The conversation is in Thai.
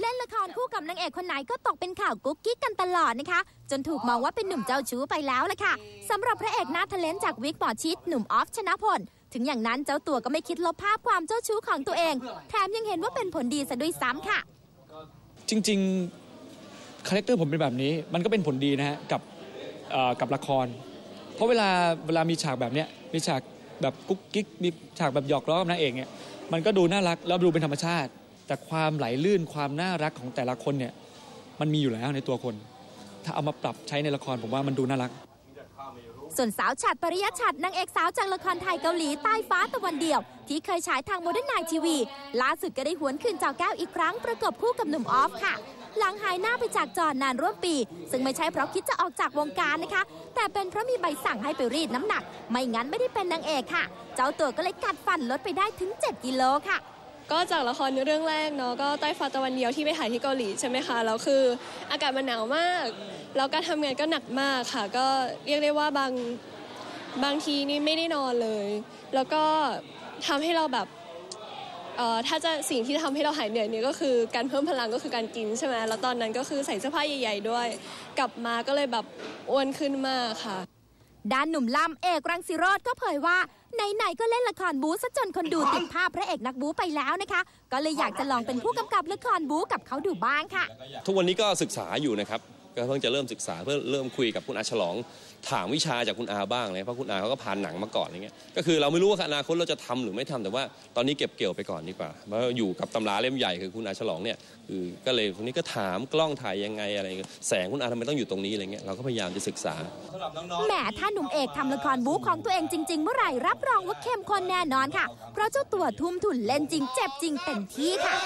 เล่นละครคู่กับนางเอกคนไหนก็ตกเป็นข่าวกุ๊กกิ๊กกันตลอดนะคะ จนถูกมองว่าเป็นหนุ่มเจ้าชู้ไปแล้วล่ะค่ะสำหรับพระเอกหน้าทะเลนจากวิกหมอชิดหนุ่มออฟชนะพลถึงอย่างนั้นเจ้าตัวก็ไม่คิดลบภาพความเจ้าชู้ของตัวเอง แถมยังเห็นว่าเป็นผลดีซะด้วยซ้ำค่ะ จริงๆคาแรคเตอร์ผมเป็นแบบนี้ มันก็เป็นผลดีนะฮะกับเอ่อกับละคร เพราะเวลาเวลามีฉากแบบเนี้ยมีฉากแบบกุ๊กกิ๊กมีฉากแบบหยอกล้อกับนางเอกเนี่ยมันก็ดูน่ารักแล้วดูเป็นธรรมชาติ แต่ความไหลลื่นความน่ารักของแต่ละคนเนี่ยมันมีอยู่แล้วในตัวคน ถ้าเอามาปรับใช้ในละครผมว่ามันดูน่ารัก ส่วนสาวฉัดปริยชัดนางเอกสาวจากละครไทยเกาหลีใต้ฟ้าตะวันเดียว ที่เคยฉายทางโมเดิร์นไนทีวี ล่าสุดก็ได้หวนคืนจอแก้วอีกครั้งประกบคู่กับหนุ่มออฟค่ะ หลังหายหน้าไปจากจอนานร่วมปี ซึ่งไม่ใช่เพราะคิดจะออกจากวงการนะคะ แต่เป็นเพราะมีใบสั่งให้ไปรีดน้ำหนัก ไม่งั้นไม่ได้เป็นนางเอกค่ะ เจ้าตัวก็เลยกัดฟันลดไปได้ถึง 7 กิโลค่ะ ก็จากละครเรื่องแรกเนาะก็ใต้ฟ้าตะวันเดียวที่ไปถ่ายที่เกาหลีใช่ไหมคะแล้วคืออากาศมันหนาวมากแล้วการทำงานก็หนักมากค่ะ ก็เรียกได้ว่าบางบางทีนี่ไม่ได้นอนเลย แล้วก็ทำให้เราแบบเอ่อถ้าจะสิ่งที่ทำให้เราหายเหนื่อยเนี่ยก็คือการเพิ่มพลังก็คือการกินใช่ไหมแล้วตอนนั้นก็คือใส่เสื้อผ้าใหญ่ ๆ ด้วย กลับมาก็เลยแบบอ้วนขึ้นมากค่ะ ด้านหนุ่มล่ำเอกรังสิโรธก็เผยว่า ไหนๆก็เล่นละครบู๊ซะจนคนดูติดภาพพระเอกนักบู๊ไปแล้วนะคะ ก็เลยอยากจะลองเป็นผู้กำกับละครบู๊กับเขาดูบ้างค่ะ ทุกวันนี้ก็ศึกษาอยู่นะครับ ก็เพิ่งจะเริ่มศึกษาเพื่อเริ่มคุยกับคุณอาฉลอง ถามวิชาจากคุณอาบ้างเลยเพราะคุณอาเขาก็ผ่านหนังมาก่อนอะไรเงี้ยก็คือเราไม่รู้ว่าอนาคตเราจะทำหรือไม่ทำแต่ว่าตอนนี้เก็บเกี่ยวไปก่อนดีกว่าเพราะอยู่กับตำราเล่มใหญ่คือคุณอาฉลองเนี่ยคือก็เลยคนนี้ก็ถามกล้องถ่ายยังไงอะไรแสงคุณอาทำไมต้องอยู่ตรงนี้อะไรเงี้ยเราก็พยายามจะศึกษาแหมถ้าหนุ่มเอกทำละครบู๊ของตัวเองจริง ๆ เมื่อไหร่รับรองว่าเข้มข้นแน่นอนค่ะ เพราะเจ้าตัวทุ่มทุนเล่นจริงเจ็บจริงเต็มที่ค่ะ